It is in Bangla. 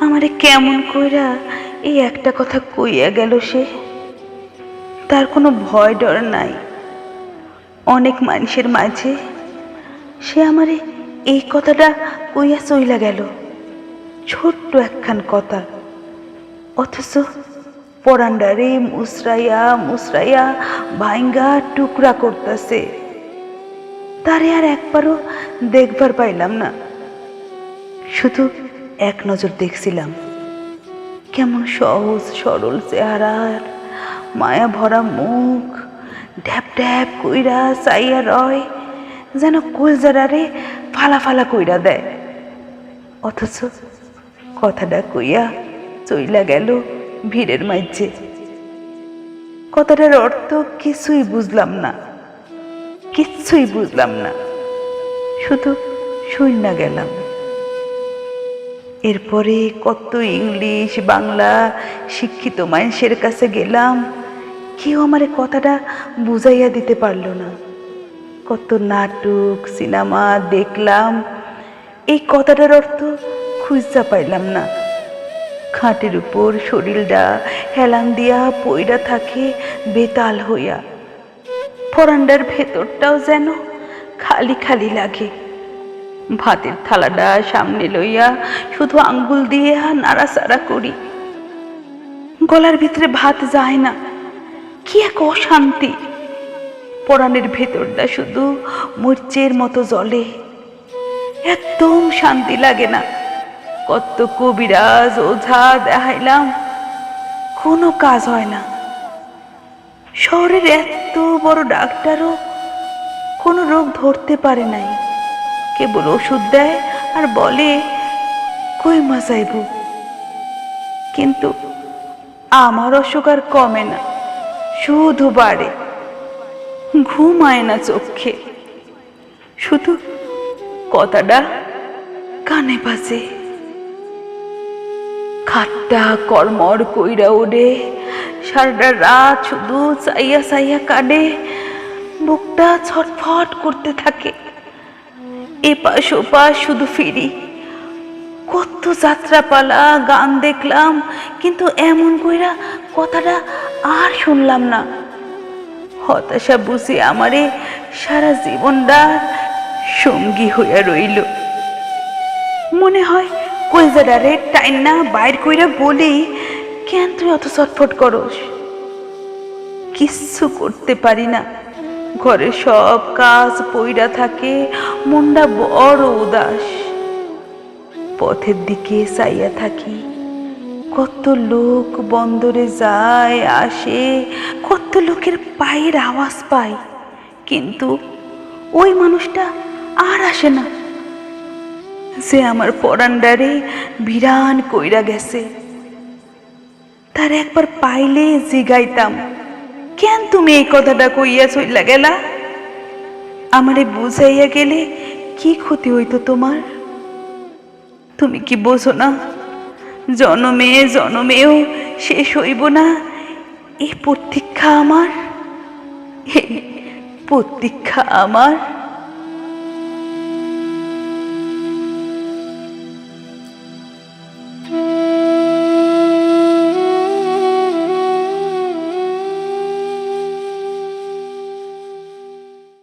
আমারে কেমন কইরা এই একটা কথা কইয়া গেল সে? তার কোনো ভয় ডর নাই। অনেক মানুষের মাঝে সে আমারে এই কথাটা কইয়া চইলা গেল। ছোট্ট একখান কথা। অথচ পরান্ডারে মুসরাইয়া মুসরাইয়া ভাইঙ্গা টুকরা করতেছে। তারে আর একবারও দেখবার পাইলাম না। শুধু এক নজর দেখছিলাম। কেমন সহজ, সরল চেহারার মায়া ভরা মুখ, ঢ্যাপ ঢ্যাপ কইরা চাইয়া রয়, যেন কুলজারারে ফালা ফালা কইরা দেয়। অথচ কথাটা কইয়া চইলা গেল ভিড়ের মাঝে। কথাটার অর্থ কিছুই বুঝলাম না কিচ্ছুই বুঝলাম না। শুধু শূন্য গেলাম। এরপরে কত ইংলিশ, বাংলা শিক্ষিত মানুষের কাছে গেলাম। কেউ আমার কথাটা বুঝাইয়া দিতে পারল না। কত নাটক, সিনেমা দেখলাম। এই কথাটার অর্থ খুঁজতে পাইলাম না। খাটের উপর শরীরটা হেলান দিয়া পইরা থাকে বেতাল হইয়া। ফরান্ডার ভেতরটাও যেন খালি খালি লাগে। ভাতের থালাটা সামনে লইয়া শুধু আঙ্গুল দিয়ে নাড়াচাড়া করি। গলার ভিতরে ভাত যায় না। কি এক অশান্তি। পরাণের ভেতরটা শুধু মরিচের মতো জলে একদম শান্তি লাগে না। কত কবিরাজ ওঝা দেখাইলাম। কোনো কাজ হয় না। শহরের এত বড় ডাক্তারও কোনো রোগ ধরতে পারে নাই। কেবল ওষুধ দেয় আর বলে, কই মাসাইব কিন্তু আমার অসুখ আর কমে না, শুধু বাড়ে। ঘুম আয় না চোখে। শুধু কথাটা কানে বাজে। খাট্টা কর্মর কইরা ওড়ে, সারাটা রাত শুধু চাইয়া চাইয়া কাটে বুকটা ছটফট করতে থাকে। এপাশ ওপাশ শুধু ফিরি। কত যাত্রাপালা গান দেখলাম, কিন্তু এমন কইরা কথাটা আর শুনলাম না। হতাশা বুঝে আমারে সারা জীবনটা সঙ্গী হইয়া রইল। মনে হয় কলজাডারে টাইনা বাইর কইরা বলি কেন তুই অত ছটফট করস। কিচ্ছু করতে পারি না। ঘরে সব কাজ পইরা থাকে মনটা বড় উদাস। পথের দিকে চাইয়া থাকি, কত লোক বন্দরে যায়, আসে, কত লোকের পায়ের আওয়াজ পাই কিন্তু ওই মানুষটা আর আসে না। সে আমার পরান্ডারে বিরান কইরা গেছে। তার একবার পাইলে জিগাইতাম, কেন তুমি এই কথাটা কইয়া চইলা গেলা? আমারে বুঝাইয়া গেলে কি ক্ষতি হইত তোমার? তুমি কি বোঝো না? জনমে জনমেও শেষ হইব না এই প্রতীক্ষা আমার? প্রতীক্ষা আমার?